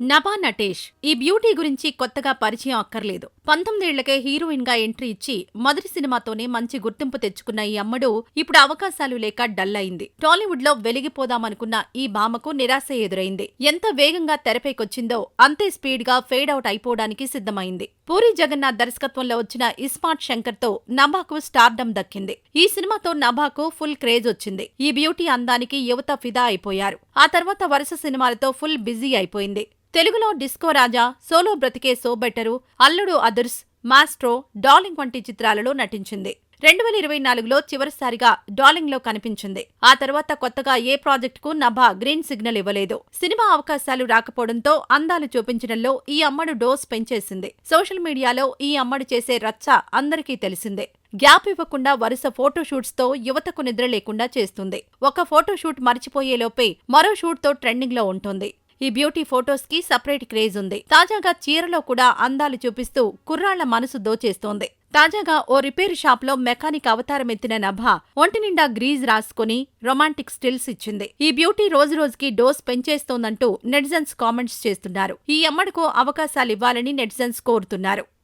నభా నటేష్ ఈ బ్యూటీ గురించి కొత్తగా పరిచయం అక్కర్లేదు. పంతొమ్మిదేళ్ళకే హీరోయిన్గా ఎంట్రీ ఇచ్చి మొదటి సినిమాతోనే మంచి గుర్తింపు తెచ్చుకున్న ఈ అమ్మడు ఇప్పుడు అవకాశాలు లేక డల్ అయింది. టాలీవుడ్లో వెలిగిపోదామనుకున్న ఈ భామకు నిరాశ ఎదురైంది. ఎంత వేగంగా తెరపైకొచ్చిందో అంతే స్పీడ్గా ఫేడ్ అవుట్ అయిపోవడానికి సిద్ధమైంది. పూరి జగన్నాథ్ దర్శకత్వంలో వచ్చిన ఇస్మార్ట్ శంకర్తో నభాకు స్టార్డమ్ దక్కింది. ఈ సినిమాతో నభాకు ఫుల్ క్రేజ్ వచ్చింది. ఈ బ్యూటీ అందానికి యువత ఫిదా అయిపోయారు. ఆ తర్వాత వరుస సినిమాలతో ఫుల్ బిజీ అయిపోయింది. తెలుగులో disco Raja solo Brathike so better Alludu Adhurs maestro darling వంటి చిత్రాలలో నటించింది. రెండు వేల ఇరవై నాలుగులో చివరిసారిగా డార్లింగ్లో కనిపించింది. ఆ తర్వాత కొత్తగా ఏ ప్రాజెక్టుకు నభ గ్రీన్ సిగ్నల్ ఇవ్వలేదు. సినిమా అవకాశాలు రాకపోవడంతో అందాలు చూపించడంలో ఈ అమ్మడు డోస్ పెంచేసింది. సోషల్ మీడియాలో ఈ అమ్మడు చేసే రచ్చ అందరికీ తెలిసిందే. గ్యాప్ ఇవ్వకుండా వరుస ఫోటోషూట్స్తో యువతకు నిద్ర లేకుండా చేస్తుంది. ఒక ఫోటోషూట్ మర్చిపోయేలోపే మరో షూట్తో ట్రెండింగ్లో ఉంటుంది. ఈ బ్యూటీ ఫోటోస్కి సపరేట్ క్రేజ్ ఉంది. తాజాగా చీరలో కూడా అందాలు చూపిస్తూ కుర్రాళ్ళ మనసు దోచేస్తోంది. తాజాగా ఓ రిపేర్ షాప్లో మెకానిక్ అవతారం ఎత్తిన నభ ఒంటి నిండా గ్రీజ్ రాసుకుని రొమాంటిక్ స్టిల్స్ ఇచ్చింది. ఈ బ్యూటీ రోజు రోజుకి డోస్ పెంచేస్తోందంటూ నెటిజన్స్ కామెంట్స్ చేస్తున్నారు. ఈ అమ్మడుకు అవకాశాలివ్వాలని నెటిజన్స్ కోరుతున్నారు.